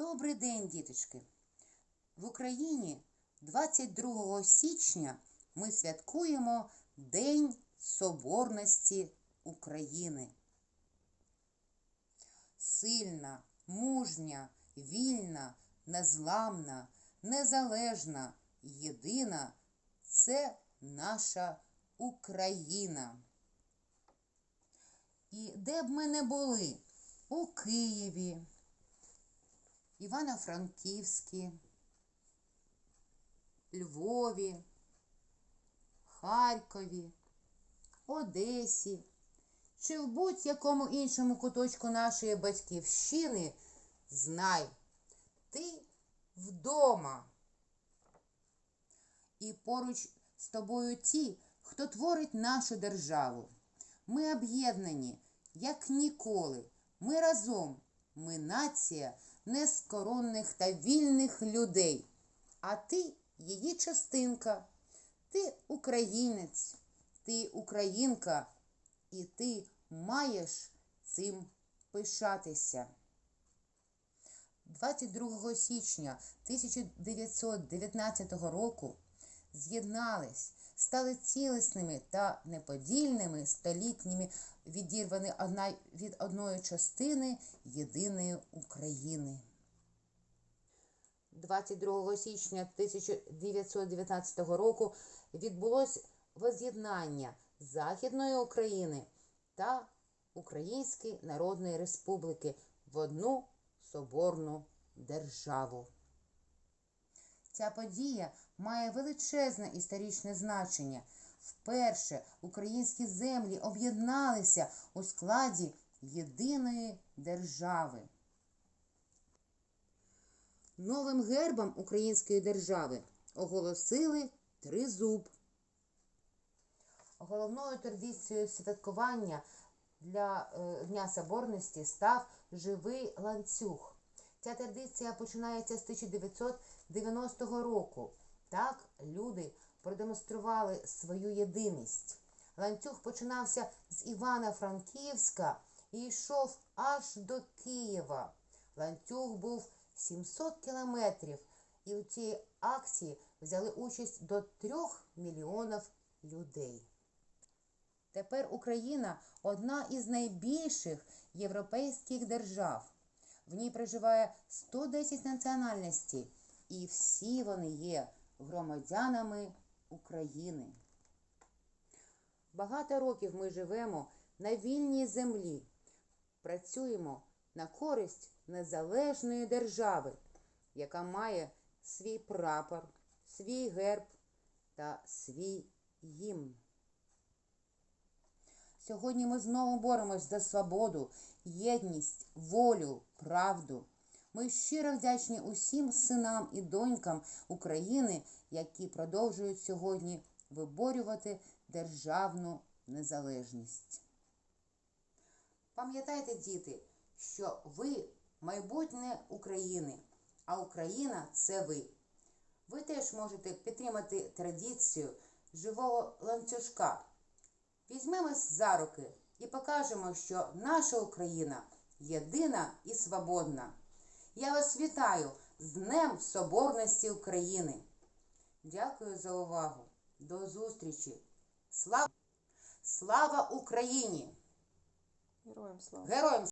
Добрий день, діточки! В Україні 22 січня ми святкуємо День Соборності України. Сильна, мужня, вільна, незламна, незалежна, єдина це наша Україна. І де б ми не були у Києві, Івано-Франківській, Львові, Харкові, Одесі чи в будь-якому іншому куточку нашої батьківщини, знай, ти вдома. І поруч з тобою ті, хто творить нашу державу. Ми об'єднані, як ніколи. Ми разом. Ми нація нескоронних та вільних людей. А ти її частинка. Ти українець, ти українка, і ти маєш цим пишатися. 22 січня 1919 року з'єднались, стали цілісними та неподільними столітніми, відірвані одна від одної частини єдиної України. 22 січня 1919 року відбулось воз'єднання Західної України та Української Народної Республіки в одну соборну державу. Ця подія має величезне історичне значення. Вперше українські землі об'єдналися у складі єдиної держави. Новим гербом української держави оголосили тризуб. Головною традицією святкування для е, Дня Соборності став живий ланцюг. Ця традиція починається з 1990 року. Так люди продемонстрували свою єдиність. Ланцюг починався з Івано-Франківська і йшов аж до Києва. Ланцюг був 700 кілометрів, і у цій акції взяли участь до 3 мільйонів людей. Тепер Україна одна із найбільших європейських держав. В ній проживає 110 національностей, і всі вони є громадянами України. Багато років ми живемо на вільній землі, працюємо на користь незалежної держави, яка має свій прапор, свій герб та свій гімн. Сьогодні ми знову боремось за свободу, єдність, волю, правду. Ми щиро вдячні усім синам і донькам України, які продовжують сьогодні виборювати державну незалежність. Пам'ятайте, діти, що ви майбутнє України, а Україна це ви. Ви теж можете підтримати традицію живого ланцюжка. Візьмемось за руки і покажемо, що наша Україна єдина і свободна. Я вас вітаю з Днем Соборності України. Дякую за увагу. До зустрічі. Слава, Слава Україні! Героям слава! Героям